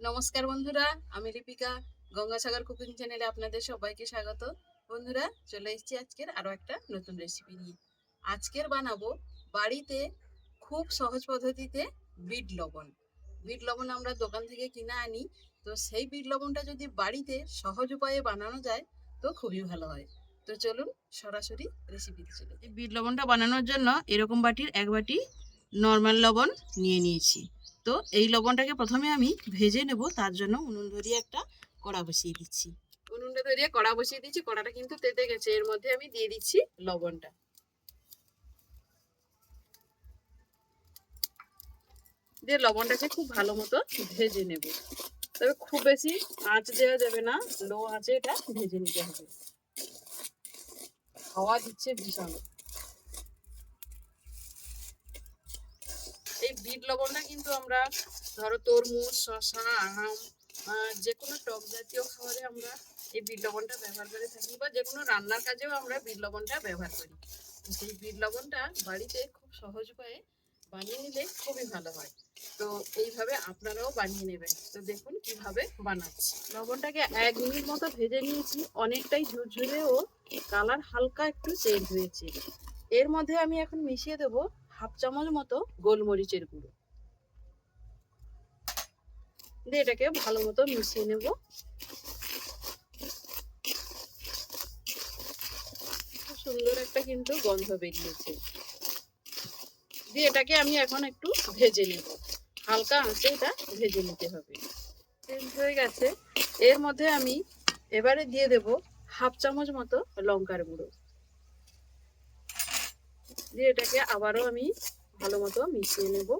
নমস্কার বন্ধুরা, আমি লিপিকা গঙ্গাসাগর কুকিং চ্যানেলে আপনাদের সবাইকে স্বাগত। বন্ধুরা, চলে এসেছি আজকের আরও একটা নতুন রেসিপি নিয়ে। আজকের বানাবো বাড়িতে খুব সহজ পদ্ধতিতে বিট লবণ। বিট লবণ আমরা দোকান থেকে কিনে আনি, তো সেই বিট লবণটা যদি বাড়িতে সহজ উপায়ে বানানো যায়, তো খুবই ভালো হয়। তো চলুন সরাসরি রেসিপিতে চলে। বিট লবণটা বানানোর জন্য এরকম বাটির এক বাটি নর্মাল লবণ নিয়ে নিয়েছি। তো এই লবণটাকে প্রথমে আমি ভেজে নেব, তার জন্য উনুন ধরিয়ে একটা কড়া বসিয়ে দিচ্ছি। উনুনটা ধরিয়ে কড়া বসিয়ে দিচ্ছি, কড়াটা কিন্তু তেতে গেছে, এর মধ্যে আমি দিয়ে দিচ্ছি লবণটা। দিয়ে লবণটাকে খুব ভালো মতো ভেজে নেব। তবে খুব বেশি আঁচ দেওয়া যাবে না, লো আঁচে এটা ভেজে নিতে হবে। হাওয়া দিচ্ছে ভীষণ। বিট লবণটা কিন্তু আমরা ধরো তরমুজ শশা আম যে কোনো টক জাতীয় খাবারে আমরা এই বিট লবণটা ব্যবহার করে থাকি বা যে কোনো রান্নার কাজেও আমরা বিট লবণটা ব্যবহার করি। সেই বিট লবণটা বাড়িতে খুব সহজ উপায়ে বানিয়ে নিলে খুবই ভালো হয়। তো এইভাবে আপনারাও বানিয়ে নেবেন। তো দেখুন কীভাবে বানাচ্ছি। লবণটাকে এক মিনিট মতো ভেজে নিয়েছি। অনেকটাই ঝুরঝুরে ও কালার হালকা একটু চেঞ্জ হয়েছে। এর মধ্যে আমি এখন মিশিয়ে দেবো হাফ চামচ মতো গোলমরিচের গুঁড়ো। দিয়ে এটাকে ভালো মতো মিশিয়ে নেব। সুন্দর একটা কিন্তু গন্ধ বেরিয়েছে। দিয়ে এটাকে আমি এখন একটু ভেজে নেব। হালকা আঁচে এটা ভেজে নিতে হবে। হয়ে গেছে। এর মধ্যে আমি এবারে দিয়ে দেব হাফ চামচ মতো লঙ্কার গুঁড়ো। দিয়ে এটাকে আবারও আমি ভালো মতো মিশিয়ে নেব।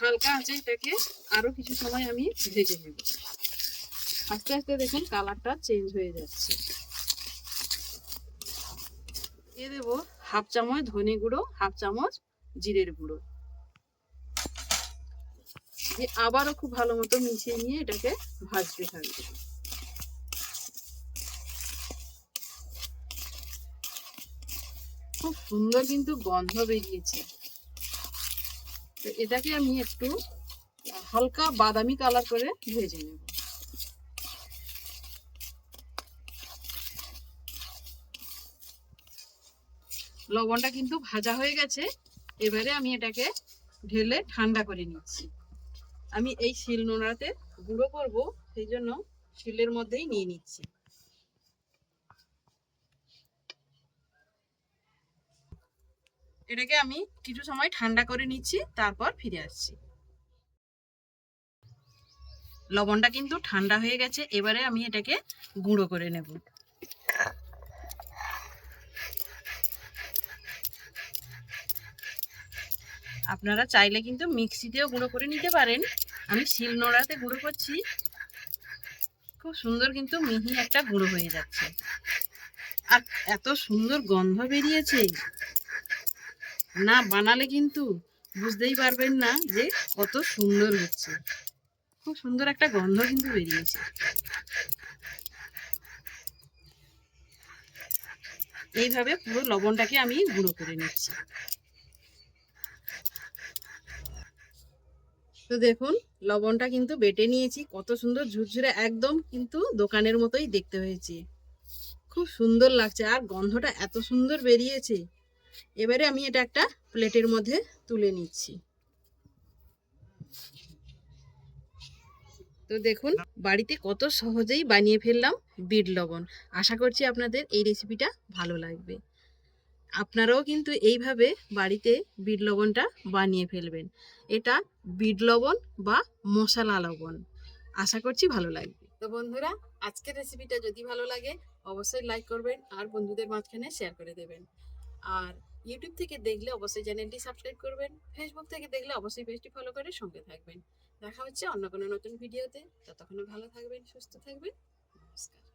হালকা আছে এটাকে আরও কিছু সময় আমি ভেজে নেব। আস্তে আস্তে দেখুন কালারটা চেঞ্জ হয়ে যাচ্ছে। দিয়ে দেবো হাফ চামচ ধনে গুঁড়ো, হাফ চামচ জিরের গুঁড়ো। দিয়ে আবারও খুব ভালো মতো মিশিয়ে নিয়ে এটাকে ভাজতে থাকবে। খুব সুন্দর কিন্তু গন্ধ বেরিয়েছে। তো এটাকে আমি একটু হালকা বাদামি কালার করে ভেজে নেব। লবণটা কিন্তু ভাজা হয়ে গেছে। এবারে আমি এটাকে ঢেলে ঠান্ডা করে নিচ্ছি। আমি এই শিল নোড়াতে গুঁড়ো করব, সেই জন্য শিলের মধ্যেই নিয়ে নিচ্ছি। এটাকে আমি কিছু সময় ঠান্ডা করে নিচ্ছি, তারপর ফিরে আসছি। লবণটা কিন্তু ঠান্ডা হয়ে গেছে, এবারে আমি এটাকে গুঁড়ো করে নেব। আপনারা চাইলে কিন্তু মিক্সিতেও গুঁড়ো করে নিতে পারেন। আমি শিল নোড়াতে গুঁড়ো করছি। খুব সুন্দর কিন্তু মিহি একটা গুঁড়ো হয়ে যাচ্ছে। আর এত সুন্দর গন্ধ বেরিয়েছে। না বানালে কিন্তু বুঝতেই পারবেন না যে কত সুন্দর হচ্ছে। খুব সুন্দর একটা গন্ধ কিন্তু বেরিয়েছে। এইভাবে পুরো লবণটাকে আমি গুঁড়ো করে নিচ্ছি। তো দেখুন, লবণটা কিন্তু বেটে নিয়েছি। কত সুন্দর ঝুরঝুরে একদম কিন্তু দোকানের মতোই দেখতে হয়েছে। খুব সুন্দর লাগছে আর গন্ধটা এত সুন্দর বেরিয়েছে। এবারে আমি এটা একটা প্লেটের মধ্যে তুলে নিচ্ছি। তো দেখুন, বাড়িতে কত সহজেই বানিয়ে ফেললাম বিট লবণ। আশা করছি আপনাদের এই রেসিপিটা ভালো লাগবে। আপনারাও কিন্তু এইভাবে বাড়িতে বিট লবণটা বানিয়ে ফেলবেন। এটা বিট লবণ বা মশলা লবণ। আশা করছি ভালো লাগবে। তো বন্ধুরা, আজকের রেসিপিটা যদি ভালো লাগে, অবশ্যই লাইক করবেন আর বন্ধুদের মাঝখানে শেয়ার করে দেবেন। আর ইউটিউব থেকে দেখলে অবশ্যই চ্যানেলটি সাবস্ক্রাইব করবেন। ফেসবুক থেকে দেখলে অবশ্যই পেজটি ফলো করে সঙ্গে থাকবেন। দেখা হচ্ছে অন্য কোনো নতুন ভিডিওতে ততক্ষণে ভালো থাকবেন, সুস্থ থাকবেন। নমস্কার।